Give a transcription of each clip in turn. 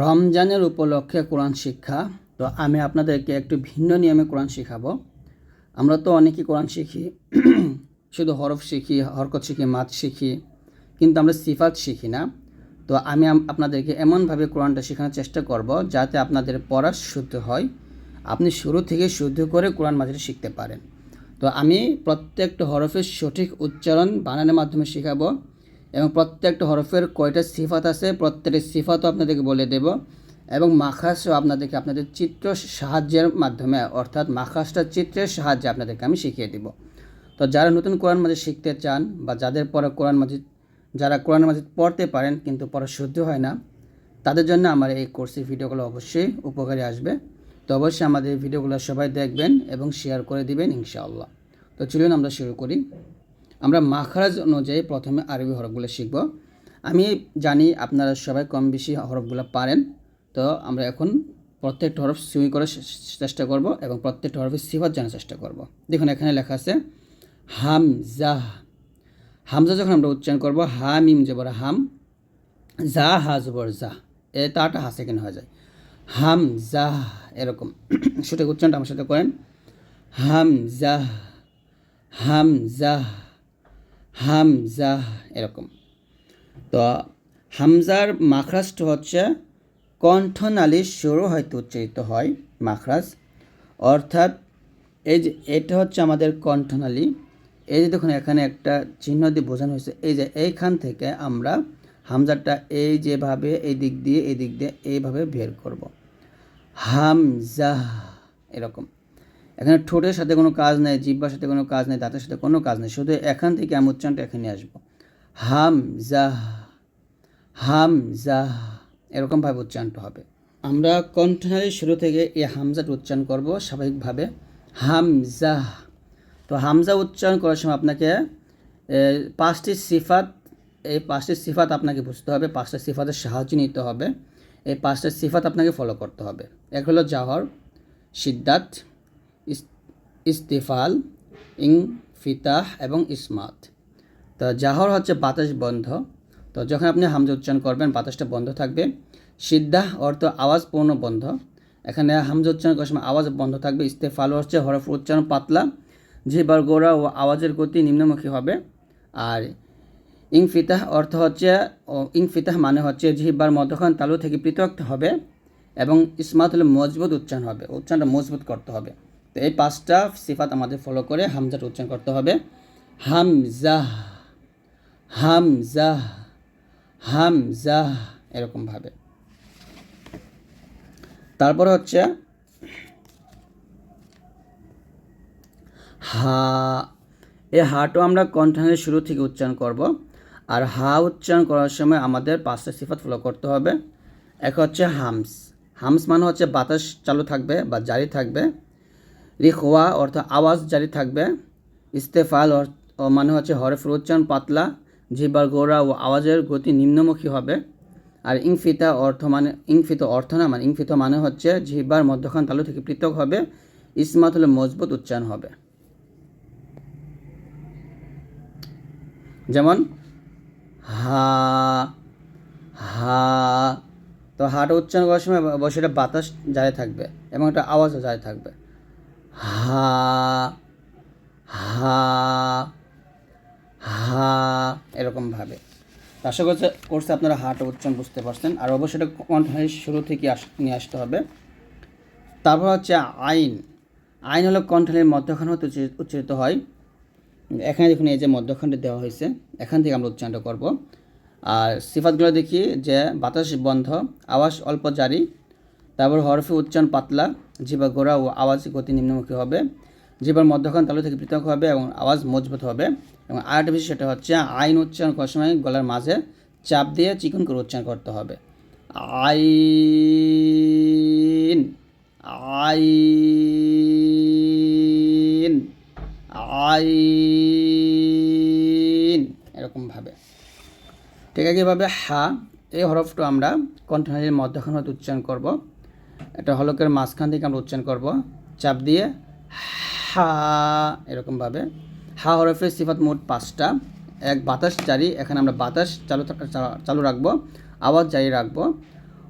রমজানের উপলক্ষে কোরআন শিক্ষা। তো আমি আপনাদেরকে একটু ভিন্ন নিয়মে কোরআন শেখাবো। আমরা তো অনেকেই কোরআন শিখি, শুধু হরফ শিখি, হরকত শিখি, মাত শিখি, কিন্তু আমরা সিফাত শিখি না। তো আমি আপনাদেরকে এমনভাবে কোরআনটা শেখানোর চেষ্টা করব যাতে আপনাদের পড়া শুদ্ধ হয়। আপনি শুরু থেকে শুদ্ধ করে কোরআন মাঝে শিখতে পারেন। তো আমি প্রত্যেকটা হরফের সঠিক উচ্চারণ বানানোর মাধ্যমে শেখাবো। এবং প্রত্যেকটা হরফের কয়টা সিফাত আছে, প্রত্যেকটা সিফাতও আপনাদেরকে বলে দেব। এবং মাখাসও আপনাদেরকে আপনাদের চিত্র সাহায্যের মাধ্যমে, অর্থাৎ মাখাসটা চিত্রের সাহায্যে আপনাদেরকে আমি শিখিয়ে দেব। তো যারা নতুন কোরআন মাঝে শিখতে চান বা যাদের পরে কোরআন মাজিদ, যারা কোরআন মাজিদ পড়তে পারেন কিন্তু পড়া শুদ্ধ হয় না, তাদের জন্য আমার এই কোর্সের ভিডিওগুলো অবশ্যই উপকারী আসবে। তো অবশ্যই আমাদের ভিডিওগুলো সবাই দেখবেন এবং শেয়ার করে দিবেন ইনশাআল্লাহ। তো চলুন আমরা শুরু করি। আমরা মাখরাজ অনুযায়ী প্রথমে আরবি হরফগুলো শিখব। আমি জানি আপনারা সবাই কম বেশি হরফগুলো পারেন, তো আমরা এখন প্রত্যেকটা হরফ সুই করার চেষ্টা করব এবং প্রত্যেকটা হরফের সিফাত জানার চেষ্টা করব। দেখুন, এখানে লেখা আছে হাম হামজা। হামজা যখন আমরা উচ্চারণ করব হা মিম জবর হাম, জা, হা জবর, জা। এ তাটা হাসে কেন হয়ে যায়। হাম জা এরকম। সঠিক উচ্চারণটা আমার সাথে করেন। হাম জা হাম জা হাম জা এরকম। তো হামজার মাখরাজটা হচ্ছে কণ্ঠনালীর শুরু হয়তো উচ্চারিত হয় মাখরাজ। অর্থাৎ এই যে এটা হচ্ছে আমাদের কণ্ঠনালী। এই যে দেখুন, এখানে একটা চিহ্ন দিয়ে বোঝানো হয়েছে। এই যে এইখান থেকে আমরা হামজাটা এই যেভাবে এই দিক দিয়ে, এই দিক দিয়ে এইভাবে বের করব। হামজা এরকম। এখানে ঠোঁটের সাথে কোনো কাজ নেই, জিব্বার সাথে কোনো কাজ নেই, দাঁতের সাথে কোনো কাজ নেই, শুধু এখান থেকে আমি উচ্চারণটা এখানে আসব। হাম জাহ হামজা হামজা এরকমভাবে উচ্চারণটা হবে। আমরা কণ্ঠনালীর শুরু থেকে এই হামজাটা উচ্চারণ করব স্বাভাবিকভাবে। হামজা তো হামজা উচ্চারণ করার সময় আপনাকে পাঁচটি সিফাত, এই পাঁচটি সিফাত আপনাকে বুঝতে হবে, পাঁচটা সিফাতের সাহায্য নিতে হবে, এই পাঁচটা সিফাত আপনাকে ফলো করতে হবে। এক হলো জাহর সিদ্ধাত ইস- ইস্তিফাল, ইং, ফিতাহ এবং ইসমাত। তো জাহর হচ্ছে বাতাস বন্ধ। তো যখন আপনি হামজা উচ্চারণ করবেন, বাতাসটা বন্ধ থাকবে। সিদ্ধাহ অর্থ আওয়াজ পূর্ণ বন্ধ। এখানে হামজা উচ্চারণ করার সময় আওয়াজ বন্ধ থাকবে। ইস্তেফাল হচ্ছে হরফ উচ্চারণ পাতলা। জিহ্বার গোড়া ও আওয়াজের গতি নিম্নমুখী হবে। আর ইংফিতাহ অর্থ হচ্ছে, ও ইংফিতাহ মানে হচ্ছে জিহ্বার মধ্যখান তালু থেকে পৃথক হবে এবং ইসমাত হলে মজবুত উচ্চারণ হবে। উচ্চারণটা মজবুত করতে হবে। তো এই পাঁচটা সিফাত আমাদের ফলো করে হামজাটা উচ্চারণ করতে হবে। হামজাহ হামজাহ হামজাহ এরকমভাবে তারপরে হচ্ছে হা এই হাটাও আমরা কণ্ঠনের শুরু থেকে উচ্চারণ করব। আর হা উচ্চারণ করার সময় আমাদের পাঁচটা সিফাত ফলো করতে হবে। এক হচ্ছে হামস হামস মানে হচ্ছে বাতাস চালু থাকবে বা জারি থাকবে। রিখওয়া অর্থ আওয়াজ জারি থাকবে। ইস্তেফাল মানে হচ্ছে হরফের উচ্চারণ পাতলা জিহ্বার গোড়া ও আওয়াজের গতি নিম্নমুখী হবে। আর ইংফিতা অর্থ মানে ইংফিত অর্থ না মানে ইংফিত মানে হচ্ছে জিহ্বার মধ্যখান তালু থেকে পৃথক হবে ইসমাত হলে মজবুত উচ্চারণ হবে। যেমন, হা হা, তো হাটা উচ্চারণ করার সময় অবশ্যই বাতাস জারি থাকবে এবং একটা আওয়াজও জারি থাকবে। হা হা হা এরকমভাবে আশা করছে করছে আপনারা হাটা উচ্চারণ বুঝতে পারছেন। আর অবশ্যই এটা কণ্ঠের শুরু থেকে আস, নিয়ে আসতে হবে। তারপর হচ্ছে আইন। আইন হলো কণ্ঠনের মধ্যখান হতে উচ্চারিত হয়। এখানে দেখুন এই যে মধ্যখানটা দেওয়া হয়েছে। এখান থেকে আমরা উচ্চারণটা করব। আর সিফাতগুলো দেখি যে বাতাস বন্ধ, আওয়াজ অল্প জারি, তারপর হরফে উচ্চারণ পাতলা জিবা গোড়া ও আওয়াজ গতি নিম্নমুখী হবে। জিবার মধ্যখান তালু থেকে পৃথক হবে এবং আওয়াজ মজবুত হবে। এবং আরেকটা বিষয় সেটা হচ্ছে, আইন উচ্চারণ করার সময় গলার মাঝে চাপ দিয়ে চিকন করে উচ্চারণ করতে হবে। আইন আইন আইন, এরকমভাবে। ঠিক একইভাবে হা, এই হরফটা আমরা কণ্ঠনালীর মধ্যখান হতে উচ্চারণ করব। এটা হলকের মাঝখান থেকে আমরা উচ্চারণ করব। চাপ দিয়ে হা এরকমভাবে। হা হরফের সিফাত মোট পাঁচটা। এক বাতাস জারি, এখানে আমরা বাতাস চালু চালু রাখব, আওয়াজ জারি রাখব।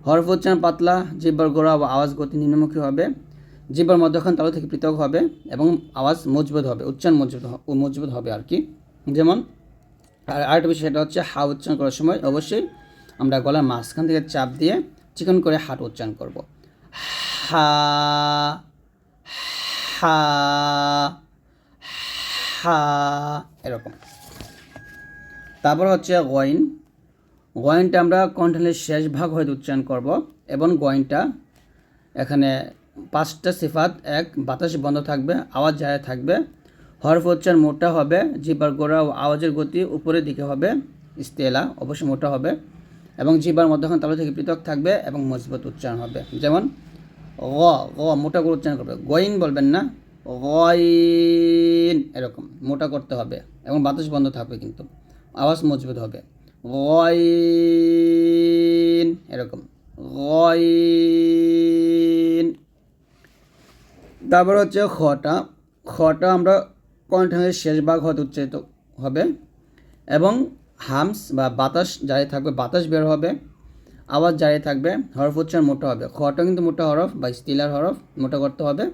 হরফ উচ্চারণ পাতলা, জিব্বার গোড়া ও আওয়াজ গতি নিম্নমুখী হবে। জিব্বার মধ্যখান তালু থেকে পৃথক হবে এবং আওয়াজ মজবুত হবে, উচ্চারণ মজবুত মজবুত হবে আর কি। যেমন, আর আরেকটা বিষয় সেটা হচ্ছে হা উচ্চারণ করার সময় অবশ্যই আমরা গলার মাঝখান থেকে চাপ দিয়ে চিকন করে হাট উচ্চারণ করব। হা হা হা, এরকম। তারপর হচ্ছে গয়ন। গয়নটা আমরা কণ্ঠনের শেষ ভাগ হয়তো উচ্চারণ করব এবং গয়নটা এখানে পাঁচটা সিফাত, এক, বাতাস বন্ধ থাকবে, আওয়াজ জায়গা থাকবে। হরফ উচ্চারণ মোটা হবে জিবার গোড়া আওয়াজের গতি উপরের দিকে হবে ইস্তেলা অবশ্যই মোটা হবে। এবং জিবার মধ্যখান তালু থেকে পৃথক থাকবে এবং মজবুত উচ্চারণ হবে। যেমন, গ গ, মোটা করে উচ্চারণ করবে। গইন বলবেন না, গইন, এরকম, মোটা করতে হবে এবং বাতাস বন্ধ থাকবে কিন্তু। আওয়াজ মজবুত হবে। গইন, এরকম, গইন। তারপর হচ্ছে খটা খটা আমরা কণ্ঠের শেষ ভাগ হতে উচ্চারিত হবে এবং হামস বা বাতাস জারি থাকবে, বাতাস বের হবে, আওয়াজ জারি থাকবে, হরফ উচ্চারণ মোটা হবে। খটা কিন্তু মোটা হরফ বা স্টিলার হরফ, মোটা করতে হবে।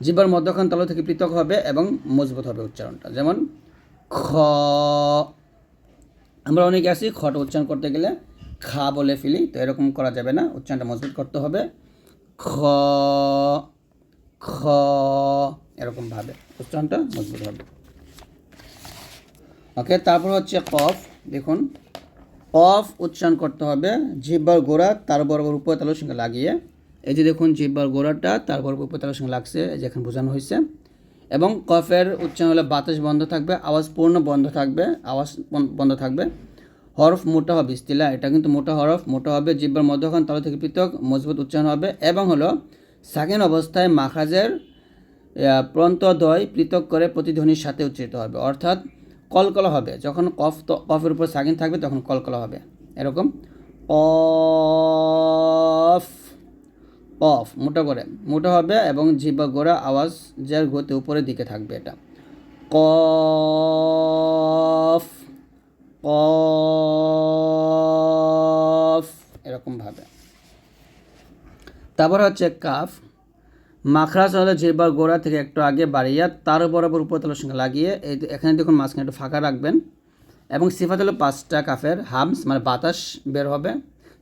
জিব্বার মধ্যখান তল থেকে পৃথক হবে এবং মজবুত হবে উচ্চারণটা। যেমন খ। আমরা অনেকে আছি খট উচ্চারণ করতে গেলে খা বলে ফেলি, তো এরকম করা যাবে না। উচ্চারণটা মজবুত করতে হবে। খ খ এরকমভাবে উচ্চারণটা মজবুত হবে। ওকে তারপর হচ্ছে কফ দেখুন। কফ উচ্চারণ করতে হবে জিব্বার গোড়া তার বরাবর উপর তালুর সঙ্গে লাগিয়ে। এই যে দেখুন জিব্বার গোড়াটা তার বরাবর উপর তালুর সঙ্গে লাগছে এই যে এখানে বোঝানো হয়েছে। এবং কফের উচ্চারণ হলে বাতাস বন্ধ থাকবে আওয়াজ পূর্ণ বন্ধ থাকবে আওয়াজ বন- বন্ধ থাকবে। হরফ মোটা হবে ইস্তিলা এটা কিন্তু মোটা হরফ মোটা হবে জিব্বার মধ্যখান তালু থেকে পৃথক মজবুত উচ্চারণ হবে। এবং হলো সাকিন অবস্থায় মাখাজের আহ, প্রন্তদ্বয় পৃথক করে প্রতিধ্বনির সাথে উচ্চারিত হবে। অর্থাৎ কলকলা হবে। যখন কফ তো, কফের উপর সাকিন থাকবে, তখন কলকলা হবে। এরকম। অফ অফ মোটা করে। মোটা হবে এবং জিব্বা গোড়া আওয়াজ যার গতি উপরের দিকে থাকবে এটা। কফ কফ এরকমভাবে তারপর হচ্ছে কাফ। মাখরাজ হলে জিহ্বার গোড়া থেকে একটু আগে বাড়িয়ে, তার বরাবর উপরতলার সঙ্গে লাগিয়ে এই এখানে দেখুন মাঝখানে একটু ফাঁকা রাখবেন। এবং সিফাত হলো পাঁচটা কাফের, হামস মানে বাতাস বের হবে,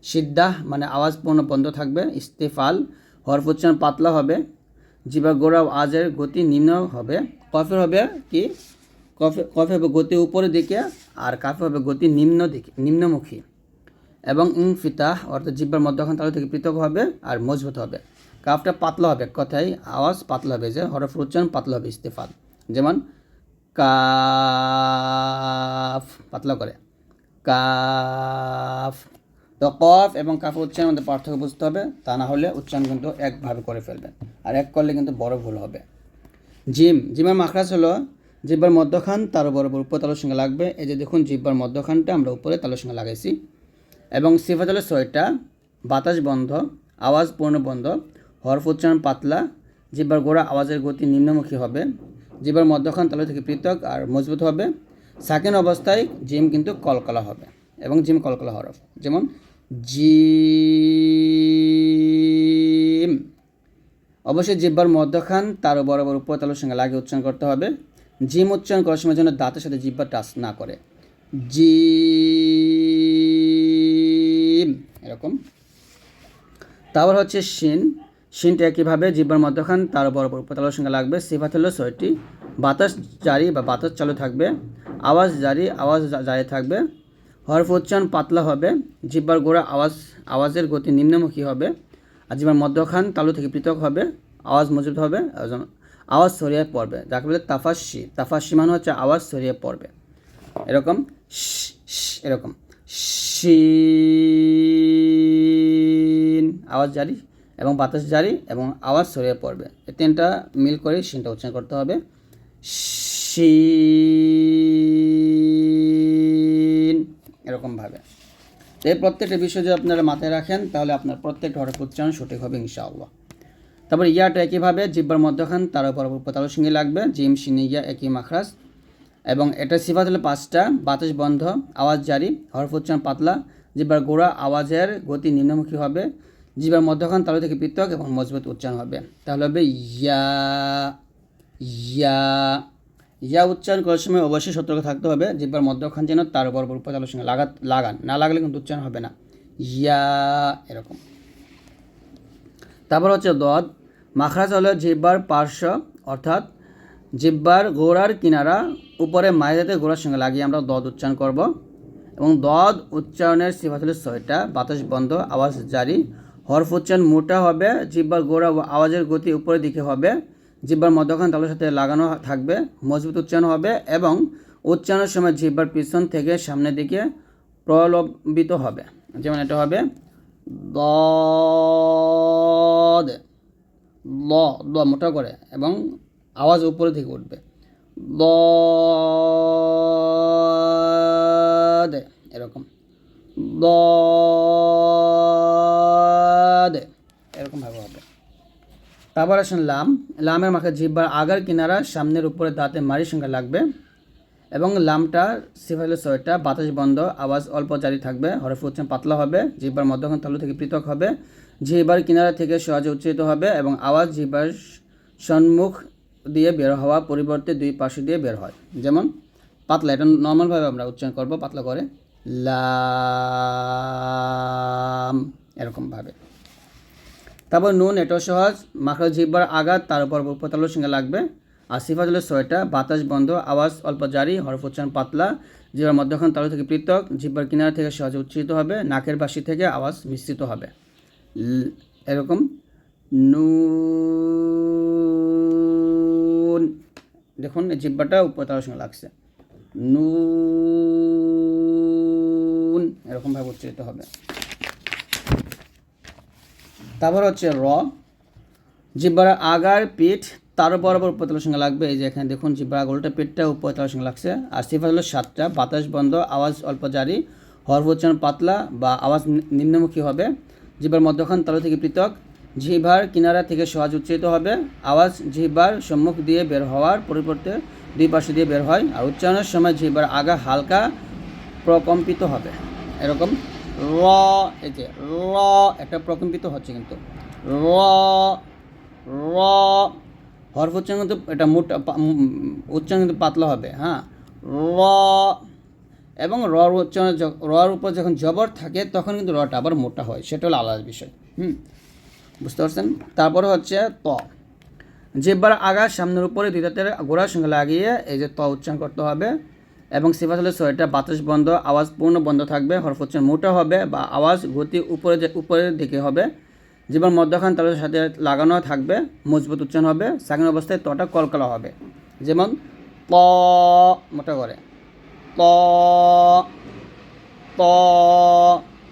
সিদ্দাহ মানে আওয়াজ পূর্ণ বন্ধ থাকবে, ইস্তেফাল, হরফ পাতলা হবে জিবা গোড়া আজের গতি নিম্ন হবে, কফের হবে কি? কফে কফে হবে গতি উপরের দিকে আর কাফে হবে গতি নিম্ন দিকে, নিম্নমুখী। এবং ইনফিতাহ, অর্থাৎ জিব্বার মধ্যখান তালু থেকে পৃথক হবে আর মজবুত হবে। কাফটা পাতলা হবে কথায় আওয়াজ পাতলা হবে, যে হরফ উচ্চারণ পাতলা হবে ইস্তেফাল যেমন, কাফ, পাতলা করে। কাফ। তো কফ এবং কাফ উচ্চারণের মধ্যে পার্থক্য বুঝতে হবে, তা না হলে উচ্চারণ কিন্তু একভাবে করে ফেলবেন। আর এক করলে কিন্তু বড় ভুল হবে। জিম, জিমের মাখরাজ হলো, জিব্বার মধ্যখান, তার বরাবর উপর তালুর সঙ্গে লাগবে। এই যে দেখুন, জিব্বার মধ্যখানটা আমরা উপরে তালুর সঙ্গে লাগাইছি। এবং সিফাত হলো ছয়টা বাতাস বন্ধ, আওয়াজ পূর্ণ বন্ধ হরফ উচ্চারণ পাতলা জিব্বার গোড়া আওয়াজের গতি নিম্নমুখী হবে জিব্বার মধ্যখান তালু থেকে পৃথক আর মজবুত হবে। সাকিন অবস্থায় জিম কিন্তু কলকলা হবে এবং জিম কলকলা হরফ যেমন জিম। অবশ্যই জিব্বার মধ্যখান তার বরাবর উপর তালুর সঙ্গে লাগিয়ে উচ্চারণ করতে হবে। জিম উচ্চারণ করার সময় যেন দাঁতের সাথে জিব্বা টাচ না করে। জি এরকম। তারপর হচ্ছে শিন। শিনটা একইভাবে জিব্বার মধ্যখান তার উপর উপতালার সঙ্গে লাগবে। সিফাত হলো ছয়টি। বাতাস জারি বা বাতাস চালু থাকবে। আওয়াজ জারি আওয়াজ জারি থাকবে। হরফ উচ্চারণ পাতলা হবে। জিব্বার গোড়া আওয়াজ আওয়াজের গতি নিম্নমুখী হবে। আর জিব্বার মধ্যখান তালু থেকে পৃথক হবে। আওয়াজ মজবুত হবে। আওয়াজ ছড়িয়ে পড়বে। যাকে বলে তাফাসি তাফাসি মানে হচ্ছে আওয়াজ ছড়িয়ে পড়বে। এরকম। শ, শ, এরকম। শিন আওয়াজ জারি। এবং বাতাস জারি এবং আওয়াজ ছড়িয়ে পড়বে। এই তিনটা মিল করে শিনটা উচ্চারণ করতে হবে। শিন এরকমভাবে এই প্রত্যেকটা বিষয় যদি আপনারা মাথায় রাখেন, তাহলে আপনার প্রত্যেকটা হরফ উচ্চারণ সঠিক হবে ইনশাআল্লাহ। তারপর ইয়াটা একইভাবে জিব্বার মধ্যখান, তার বরাবর তালুর সঙ্গে লাগবে, জিম সিনে ইয়া, একই মাখরাজ। এবং এটা সিফাত হলো পাঁচটা, বাতাস বন্ধ, আওয়াজ জারি, হরফ উচ্চারণ পাতলা, জিব্বার গোড়া, আওয়াজের গতি নিম্নমুখী হবে। জিব্বার মধ্যখান, তালু থেকে পৃথক এবং মজবুত উচ্চারণ হবে। তাহলে হবে ইয়া ইয়া উচ্চারণ করার সময় অবশ্যই সতর্ক থাকতে হবে, জিব্বার মধ্যখান যেন তার উপর উপর তালুর সঙ্গে লাগা লাগান। না লাগলে কিন্তু উচ্চারণ হবে না। ইয়া, এরকম। তারপর হচ্ছে দদ। মাখরাজ হলো জিব্বার পার্শ্ব, অর্থাৎ জিব্বার গোড়ার কিনারা উপরে মায়েদের গোড়ার সঙ্গে লাগিয়ে আমরা দদ উচ্চারণ করব। এবং দদ উচ্চারণের সিফাত হলো ছয়টা, বাতাস বন্ধ, আওয়াজ জারি হরফ উচ্চারণ মোটা হবে, জিব্বার গোড়া আওয়াজের গতি উপরের দিকে হবে, জিব্বার মধ্যখান তালের সাথে লাগানো থাকবে, মজবুত উচ্চারণ হবে এবং উচ্চারণের সময় জিব্বার পিছন থেকে সামনের দিকে প্রলম্বিত হবে। যেমন এটা হবে ল মোটা করে এবং আওয়াজ উপরে থেকে উঠবে। দদ, এরকম। এরকম ভাবে হবে। তারপর আসেন লাম। লামের মাখে জিব্বার আগার কিনারা সামনের উপরে দাঁতে মারির সংখ্যা লাগবে এবং লামটা সিফাইল ছয়টা বাতাস বন্ধ, আওয়াজ অল্প জারি থাকবে, হরফ উচ্চারণ পাতলা হবে, জিব্বার মধ্যখান তালু থেকে পৃথক হবে জিহ্বার কিনারা থেকে সহজে উচ্চারিত হবে এবং আওয়াজ জিহ্বার সম্মুখ দিয়ে বের হওয়া পরিবর্তে দুই পাশে দিয়ে বের হয়। যেমন পাতলা, এটা নর্মালভাবে আমরা উচ্চারণ করব, পাতলা করে। লাম এরকমভাবে তারপর নুন এটাও সহজ। মাখরাজ জিহ্বার আঘাত, তার উপর উপতালুর সঙ্গে লাগবে। আর হলো ছয়টা বাতাস বন্ধ, আওয়াজ অল্প জারি, হরফ পাতলা। জিহ্বার মধ্যখান তালু থেকে পৃথক জিহ্বার কিনারা থেকে সহজে উচ্চারিত হবে। নাকের বাসি থেকে আওয়াজ মিশ্রিত হবে। এরকম। নুন। দেখুন জিব্বাটা উপতালুর সঙ্গে লাগছে। নুন। এরকমভাবে উচ্চারিত হবে। তারপর হচ্ছে র। জিব্বার আগার পিঠ, তার বরাবর উপতলার সঙ্গে লাগবে। এই যে এখানে দেখুন, জিব্বার গোলটা পিঠটা উপতলার সঙ্গে লাগছে। আর সিফাত হলো সাতটা। বাতাস বন্ধ, আওয়াজ অল্প জারি। হরফ উচ্চারণ পাতলা বা আওয়াজ নিম্নমুখী হবে। জিব্বার মধ্যখান তালু থেকে পৃথক। জিহ্বার কিনারা থেকে সহজ উচ্চারিত হবে। আওয়াজ জিহ্বার সম্মুখ দিয়ে বের হওয়ার পরিবর্তে দুই পাশে দিয়ে বের হয়। আর উচ্চারণের সময় জিহ্বার আগা হালকা প্রকম্পিত হবে। এরকম র, এই যে র, একটা প্রকম্পিত হচ্ছে কিন্তু। র র, হরফ উচ্চারণ কিন্তু এটা মোটা উচ্চারণ কিন্তু পাতলা হবে হ্যাঁ? র এবং রর উচ্চারণ রর উপর যখন জবর থাকে, তখন কিন্তু রটা আবার মোটা হয়, সেটা হলো আলাদা বিষয়, হুম? বুঝতে পারছেন? তারপরে হচ্ছে ত। জিব্বার আগা সামনের উপরে দুই দাঁতের গোড়ার সঙ্গে লাগিয়ে এই যে ত উচ্চারণ করতে হবে। এবং হলে ছয়টা বাতাস বন্ধ, আওয়াজ পূর্ণ বন্ধ থাকবে, হরফ উচ্চারণ মোটা হবে বা আওয়াজ গতি উপরে উপরের দিকে হবে। জীবন মধ্যখান তালের সাথে লাগানো থাকবে, মজবুত উচ্চারণ হবে সাকিন অবস্থায় তটা কলকলা হবে। যেমন প মোটা করে। প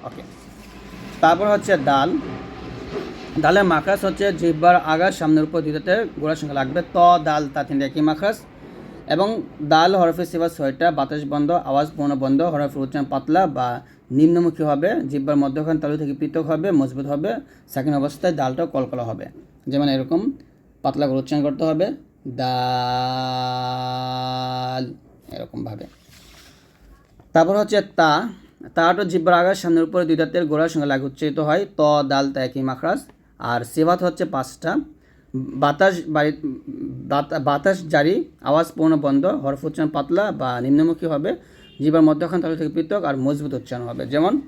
ওকে। তারপর হচ্ছে ডাল। ডালের মাখাস হচ্ছে জিহ্বার আগার সামনের উপর দুইটাতে গোড়ার সঙ্গে লাগবে ত, ডাল তা তিনটা একই মাখাস। এবং দাল হরফে সেবা ছয়টা, বাতাস বন্ধ, আওয়াজ পূর্ণ বন্ধ হরফের উচ্চারণ পাতলা বা নিম্নমুখী হবে জিহ্বার মধ্যখান তালু থেকে পৃথক হবে, মজবুত হবে, সাকিন অবস্থায় ডালটাও কলকলা হবে। যেমন এরকম, পাতলা করে উচ্চারণ করতে হবে ডাল এরকমভাবে। তারপর হচ্ছে তা। তাটা জিব্বার আগার সামনের উপরে দুই দাঁতের গোড়ার সঙ্গে লাগে উচ্চারিত হয়, ত, দাল, তা একই মাখরাজ, আর সেবাত হচ্ছে পাঁচটা। বাতাস বাড়ি, বাতা- বাতাস জারি, আওয়াজ পূর্ণ বন্ধ, হরফ উচ্চারণ পাতলা বা নিম্নমুখী হবে, জিবার মধ্যখান তালু থেকে পৃথক আর মজবুত উচ্চারণ হবে। যেমন,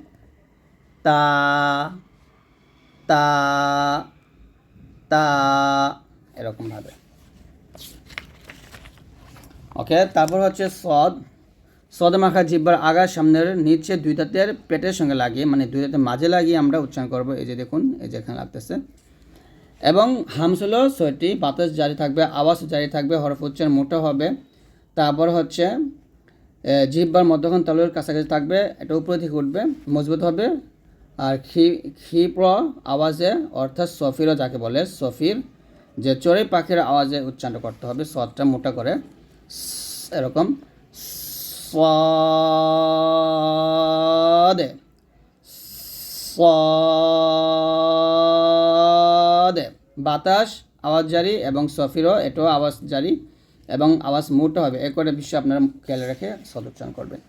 তা তা তা এরকমভাবে ওকে, তারপর হচ্ছে সদ। সদ মাখা জিব্বার আগার সামনের নিচে দুই দাঁতের পেটের সঙ্গে লাগিয়ে মানে দুই দাঁতের মাঝে লাগিয়ে আমরা উচ্চারণ করব। এই যে দেখুন, এই যে এখানে লাগতেছে। এবং হামস হলো ছয়টি বাতাস জারি থাকবে, আওয়াজ জারি থাকবে, হরফ উচ্চারণ মোটো হবে। তারপর হচ্ছে জিহ্বার মধ্যখান তালুর কাছাকাছি থাকবে, এটা উপরে থেকে উঠবে, মজবুত হবে। আর খি, ক্ষিপ্র আওয়াজে, অর্থাৎ সফিরও যাকে বলে, সফির, যে চড়ে পাখির আওয়াজে উচ্চারণ করতে হবে সটটা মোটা করে। এরকম, সদে স বাতাস, আওয়াজ জারি এবং সফিরও এটাও আওয়াজ জারি এবং আওয়াজ মোটা হবে। এ করে বিশ্ব আপনারা খেয়াল রেখে উচ্চারণ করবেন।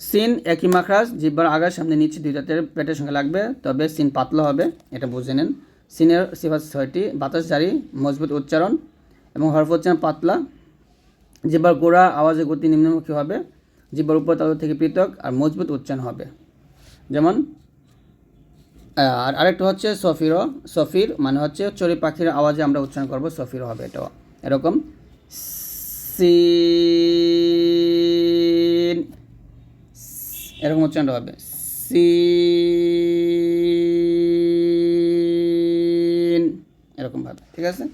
সিন একই মাখরাজ, জিব্বার আগার সামনে নিচে দুই দাঁতের পেটের সঙ্গে লাগবে, তবে সিন পাতলা হবে, এটা বুঝে নেন। সিনের সিফাত ছয়টি, বাতাস জারি, মজবুত উচ্চারণ এবং হরফ উচ্চারণ পাতলা। জিব্বার গোড়া আওয়াজের গতি নিম্নমুখী হবে, জিব্বার উপর তাদের থেকে পৃথক আর মজবুত উচ্চারণ হবে। যেমন আর আরেকটা হচ্ছে সফিরও সফির মানে হচ্ছে চড়ি পাখির আওয়াজে আমরা উচ্চারণ করব সফির হবে এটাও। এরকম। সিন। এরকম উচ্চারণটা হবে। সিন। এরকমভাবে ঠিক আছে?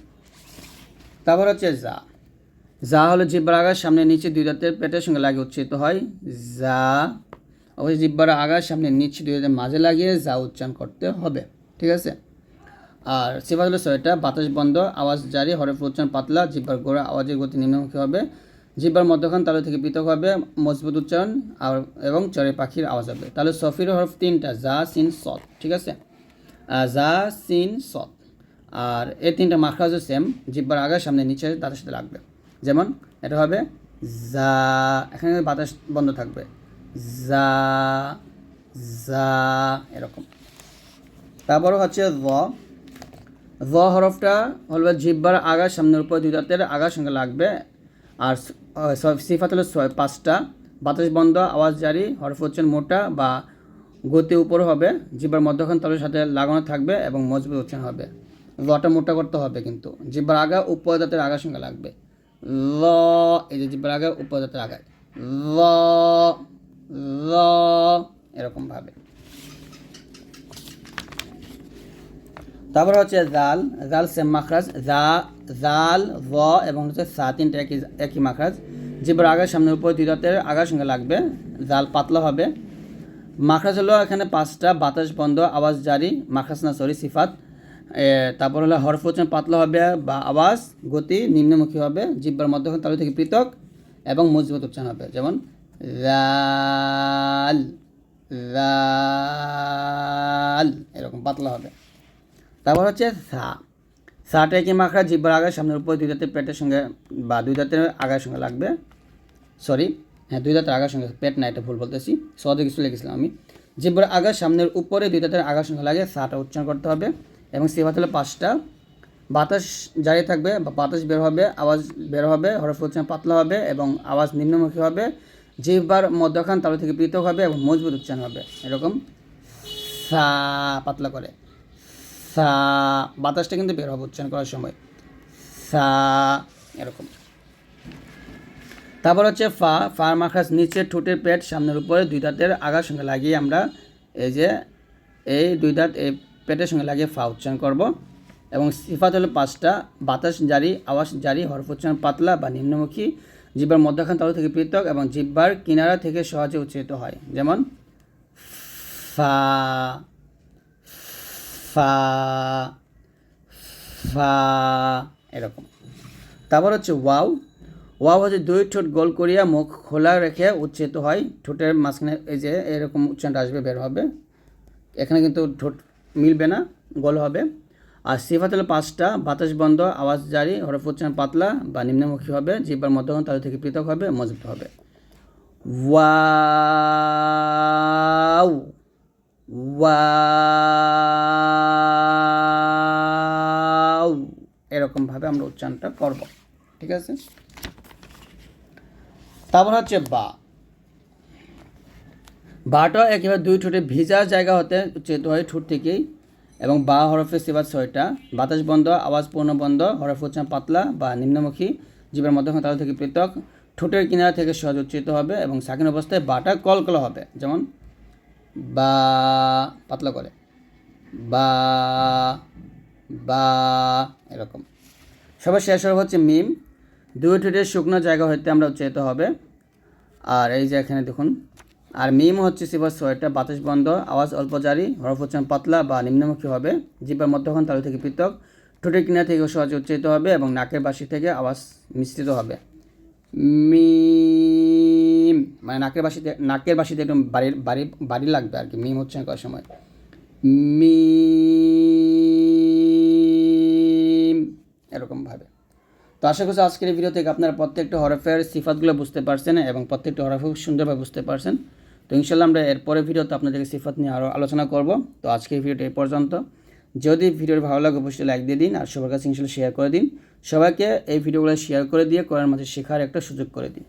তারপর হচ্ছে যা। যা হলো জিব্বার আগার সামনে নিচে দুই দাঁতের পেটের সঙ্গে লাগে উচ্চারিত হয় যা। অবশ্যই জিব্বার আগার সামনে নিচে দুই মাঝে লাগিয়ে যা উচ্চারণ করতে হবে, ঠিক আছে? আর সেবা হলো ছয়টা বাতাস বন্ধ, আওয়াজ জারি হরফ উচ্চারণ পাতলা, জিব্বার গোড়া, আওয়াজের গতি নিম্নমুখী হবে। জিব্বার মধ্যখান তালু থেকে পৃথক হবে, মজবুত উচ্চারণ, আর এবং চরে পাখির আওয়াজ হবে। তাহলে সফির হরফ তিনটা, যা, সিন, সৎ, ঠিক আছে? যা, সিন, সৎ। আর এই তিনটা মাখরাজও সেম জিব্বার আগার সামনে নিচে তাদের সাথে লাগবে। যেমন, এটা হবে যা, এখানে বাতাস বন্ধ থাকবে। যা যা এরকম। তারপর হচ্ছে র হরফটা হলো জিব্বার আগা সামনের উপর দুই দাঁতের আগার সঙ্গে লাগবে। আর সিফাত হলো ছয়, পাঁচটা। বাতাস বন্ধ, আওয়াজ জারি, হরফ হচ্ছেন মোটা বা গতি উপর হবে। জিব্বার মধ্যখান তলের সাথে লাগানো থাকবে এবং মজবুত উচ্চারণ হবে। লটা মোটা করতে হবে কিন্তু। জিব্বার আগা, উপর দাঁতের আগার সঙ্গে লাগবে। ল, এই যে জিব্বার আগা, উপর আগায় ল। ল এরকমভাবে তারপর হচ্ছে জাল জাল সেম মাখরাজ, জা, জাল ভ এবং হচ্ছে সা, তিনটা একই একই মাখরাজ। জিব্বার আগার সামনের উপর দুই দাঁতের আগার সঙ্গে লাগবে, জাল পাতলা হবে। মাখরাজ হলো এখানে পাঁচটা, বাতাস বন্ধ, আওয়াজ জারি, মাখরাজ না, সরি, সিফাত। তারপর হলো হরফ পাতলা হবে বা আওয়াজ, গতি নিম্নমুখী হবে, জিব্বার মধ্যখান তালু থেকে পৃথক এবং মজবুত উচ্চারণ হবে। যেমন রাল রাল, এরকম পাতলা হবে। তারপর হচ্ছে সা। সাটা কি মাখরা জিব্বার আগার সামনের উপর দুই দাঁতের পেটের সঙ্গে বা দুই দাঁতের আগার সঙ্গে লাগবে? সরি হ্যাঁ দুই দাঁতের আগার সঙ্গে পেট না, এটা ভুল বলতেছি। সহজে কিছু লিখেছিলাম আমি। জিব্বার আগার সামনের উপরে দুই দাঁতের আগার সঙ্গে লাগে, সাটা উচ্চারণ করতে হবে এবং সিফাত হলো পাঁচটা। বাতাস জারি থাকবে বা বাতাস বের হবে, আওয়াজ বের হবে, হরফ উচ্চারণ পাতলা হবে এবং আওয়াজ নিম্নমুখী হবে। জিহ্বার মধ্যখান তালু থেকে পৃথক হবে এবং মজবুত উচ্চারণ হবে। এরকম সা পাতলা করে। সা বাতাসটা কিন্তু বের হবে উচ্চারণ করার সময়। সা এরকম। তারপর হচ্ছে ফা। ফা মাখাস নিচে ঠোঁটের পেট, সামনের উপরে দুই দাঁতের আগার সঙ্গে লাগিয়ে আমরা এই যে এই দুই দাঁত এই পেটের সঙ্গে লাগিয়ে ফা উচ্চারণ করব। এবং সিফাত হলো পাঁচটা। বাতাস জারি, আওয়াজ জারি, হরফ উচ্চারণ পাতলা বা নিম্নমুখী। জিব্বার মধ্যখান তালু থেকে পৃথক এবং জিব্বার কিনারা থেকে সহজে উচ্চারিত হয়। যেমন, ফা ফা ফা, এরকম। তারপর হচ্ছে ওয়াও। ওয়াও হচ্ছে দুই ঠোঁট গোল করিয়া মুখ খোলা রেখে উচ্চারিত হয়। ঠোঁটের মাঝখানে এই যে এরকম উচ্চারণটা আসবে, বের হবে। এখানে কিন্তু ঠোঁট মিলবে না, গোল হবে। আর সিফাত হলো পাঁচটা, বাতাস বন্ধ, আওয়াজ জারি, হরফ উচ্চারণ পাতলা বা নিম্নমুখী হবে জিব্বার মধ্যখান তাদের থেকে পৃথক হবে, মজবুত হবে। ওয়াও ওয়াও, এরকমভাবে আমরা উচ্চারণটা করব, ঠিক আছে? তারপর হচ্ছে বা। বাটা একেবারে দুই ঠোঁটে ভিজা জায়গা হতে উচ্চারিত হয় ঠোঁট থেকেই। এবং বা হরফে সিবাত ছয়টা। বাতাস বন্ধ, আওয়াজ পূর্ণ বন্ধ, হরফ উচ্চারণ পাতলা বা নিম্নমুখী, জীবের মধ্যখান তাদের থেকে পৃথক, ঠোঁটের কিনারা থেকে সহজ উচ্চারিত হবে এবং সাকিন অবস্থায় বাটা কলকলা হবে। যেমন, বা, পাতলা করে। বা বা, এরকম। সবার শেষ হবে হচ্ছে মিম। দুই ঠোঁটের শুকনো জায়গা হইতে আমরা উচ্চারিত হবে। আর এই যে এখানে দেখুন আর মিম হচ্ছে সিবার ছয়টা বাতাস বন্ধ, আওয়াজ অল্প জারি, হরফ পাতলা বা নিম্নমুখী হবে। জিব্বার মধ্যখান তালু থেকে পৃথক। ঠোঁটের কিনা থেকে সহজে উচ্চারিত হবে এবং নাকের বাসি থেকে আওয়াজ মিশ্রিত হবে। মিম মানে নাকের বাসিতে নাকের বাসিতে একদম বাড়ির বাড়ি বাড়ি লাগবে আর কি, মিম উচ্চারণ করার সময়। মিম এরকমভাবে তো আশা করছি আজকের ভিডিও থেকে আপনারা প্রত্যেকটা হরফের সিফাতগুলো বুঝতে পারছেন এবং প্রত্যেকটা হরফ সুন্দরভাবে বুঝতে পারছেন। তো ইনশাল্লাহ আমরা এরপরে ভিডিওতে আপনাদেরকে সিফাত নিয়ে আরও আলোচনা করব। তো আজকের ভিডিওটি এই পর্যন্ত। যদি ভিডিওর ভালো লাগে, অবশ্যই লাইক দিয়ে দিন আর সবার কাছে ইনশাল্লাহ শেয়ার করে দিন। সবাইকে এই ভিডিওগুলো শেয়ার করে দিয়ে করার মাঝে শেখার একটা সুযোগ করে দিন।